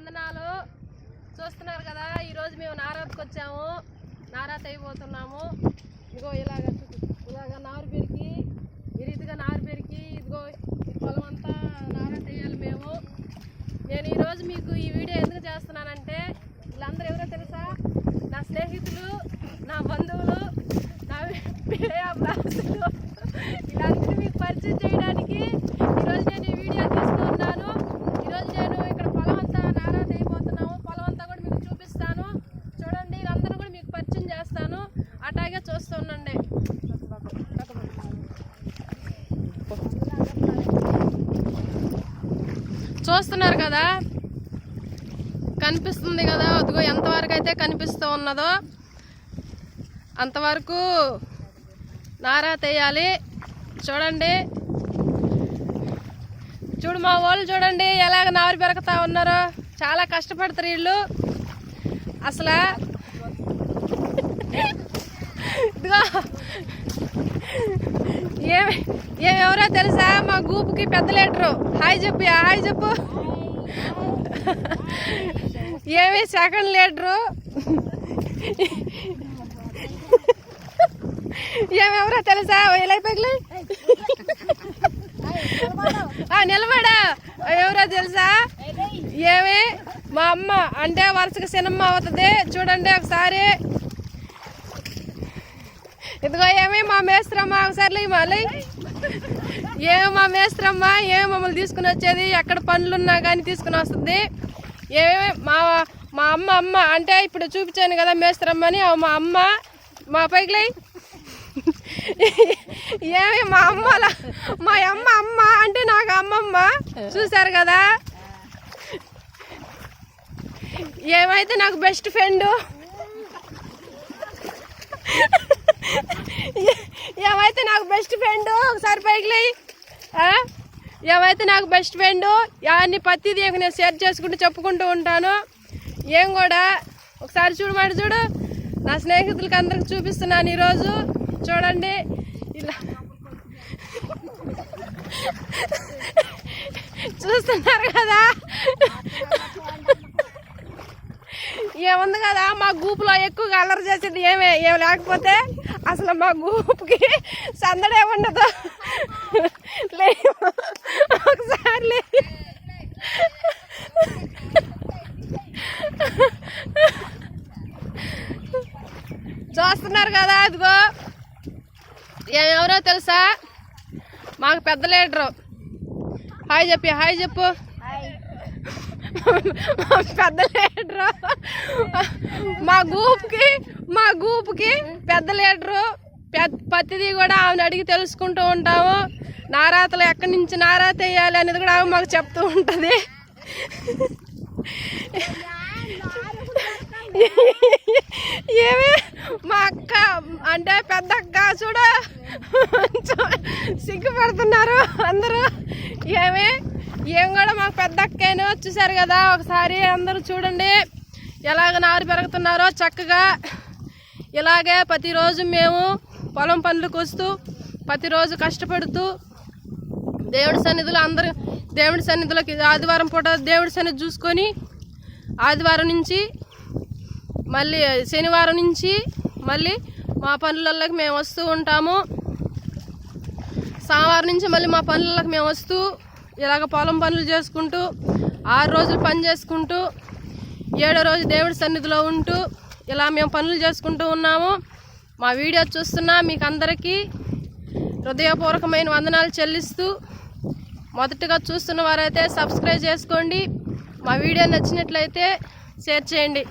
వందనాలు. చూస్తున్నారు కదా ఈరోజు మేము నారాత్కి వచ్చాము. నారాత్ అయిపోతున్నాము ఇదిగో ఇలాగ ఇలాగ నారు పెరికి ఈ రీతిగా నారు పెరికి ఇదిగో ఈ పొలం అంతా నారాత్ వేయాలి మేము. నేను ఈరోజు మీకు ఈ వీడియో ఎందుకు చేస్తున్నానంటే వీళ్ళందరూ ఎవరో తెలుసా నా స్నేహితులు నా బంధువులు నా ప్రేయాభ్యాసులు ఇలాంటివి మీకు పరిచయం చేయడానికి ఈరోజు నేను ఈ వీడియో తీస్తున్నాను ఈరోజు నేను ఇక్కడ పొలం అంతా నారాత అయిపోతున్నాము పొలం అంతా కూడా మీకు చూపిస్తాను చూడండి వీళ్ళందరూ కూడా మీకు పరిచయం చేస్తాను అట్లాగే చూస్తూ ఉండండి చూస్తున్నారు కదా? కనిపిస్తుంది కదా? అదిగో ఎంతవరకు అయితే కనిపిస్తూ ఉన్నదో. అంతవరకు నారా తేయాలి. చూడండి. చూడు మా వాళ్ళు చూడండి ఎలాగ నారు పెరగతా ఉన్నారో. చాలా కష్టపడతారు వీళ్ళు. అసలు ఇదిగో ఏమి ఏమెవరో తెలుసా? మా గూపుకి పెద్ద లీటరు. హాయ్ చెప్పు హాయ్ చెప్పు. ఏమి సెకండ్ లీటరు? ఏమెవరో తెలుసా? ఇలా పగిలి. నిలబడా. ఎవరో తెలుసా? ఏమి? మా అమ్మ అంటే వరుసగా సినిమా అవుతుంది. చూడండి ఒకసారి. ఇదిగో ఏమి మా మేస్త్రమ్మ. ఒకసారి మళ్ళీ ఏమో మేస్త్రమ్మ ఏమి మమ్మల్ని తీసుకుని వచ్చేది ఎక్కడ పనులున్నా కానీ తీసుకుని వస్తుంది. ఏమే మా మా అమ్మ అమ్మ అంటే ఇప్పుడు చూపించాను కదా మేస్త్రమ్మని మా అమ్మ మా పైకిలే ఏమి మా అమ్మ మా అమ్మ అమ్మ అంటే నాకు అమ్మమ్మ. చూసారు కదా? ఏమైతే నాకు బెస్ట్ ఫ్రెండ్ ఏమైతే నాకు బెస్ట్ ఫ్రెండ్ ఒకసారి పైకి లేయి. ఏమైతే నాకు బెస్ట్ ఫ్రెండ్ అన్ని ప్రతిదీ నేను షేర్ చేసుకుంటూ చెప్పుకుంటూ ఉంటాను. ఏం కూడా ఒకసారి చూడమాట చూడు. నా స్నేహితులకి అందరికి చూపిస్తున్నాను ఈరోజు. చూడండి. ఇలా. చూస్తున్నారు కదా? ఏముంది కదా? మా గ్రూపులో ఎక్కువగా అల్లరి చేసేది ఏమే? ఏం లేకపోతే? అసలు మా గ్రూప్కి సందడే ఉండదు. లే ఒకసారి లే. చూస్తున్నారు కదా అదిగో. ఎవరో తెలుసా? మాకు పెద్ద లీడరు. హాయ్ చెప్పి హాయ్ చెప్పు. పెద్ద లీడరు మా గ్రూప్కి మా గ్రూప్కి పెద్ద లీడరు పెద్ద ప్రతిదీ కూడా ఆమెను అడిగి తెలుసుకుంటూ ఉంటాము. నారాతలు ఎక్కడి నుంచి నారాత వేయాలి అనేది కూడా ఆమె మాకు చెప్తూ ఉంటుంది. ఏమి? మా అక్క అంటే పెద్ద అక్క చూడ. సిగ్గుపడుతున్నారు అందరూ. ఏమి? ఏం కూడా మాకు పెద్ద అక్కేను చూసారు కదా. ఒకసారి అందరూ చూడండి ఎలాగ నారు పెరుగుతున్నారో చక్కగా. ఇలాగే ప్రతిరోజు మేము పొలం పనులకు వస్తూ ప్రతిరోజు కష్టపడుతూ దేవుడి సన్నిధిలో అందరూ దేవుడి సన్నిధిలోకి ఆదివారం పూట దేవుడి సన్నిధి చూసుకొని ఆదివారం నుంచి మళ్ళీ శనివారం నుంచి మళ్ళీ మా పనులలోకి మేము వస్తూ ఉంటాము. సోమవారం నుంచి మళ్ళీ మా పనులలోకి మేము వస్తూ ఇలాగ పొలం పనులు చేసుకుంటూ ఆరు రోజులు పని చేసుకుంటూ ఏడో రోజు దేవుడి సన్నిధిలో ఉంటూ ఇలా మేము పనులు చేసుకుంటూ ఉన్నాము. మా వీడియో చూస్తున్నా మీకు అందరికీ హృదయపూర్వకమైన వందనాలు చెల్లిస్తూ మొదటగా చూస్తున్న వారైతే సబ్స్క్రైబ్ చేసుకోండి. మా వీడియో నచ్చినట్లయితే షేర్ చేయండి.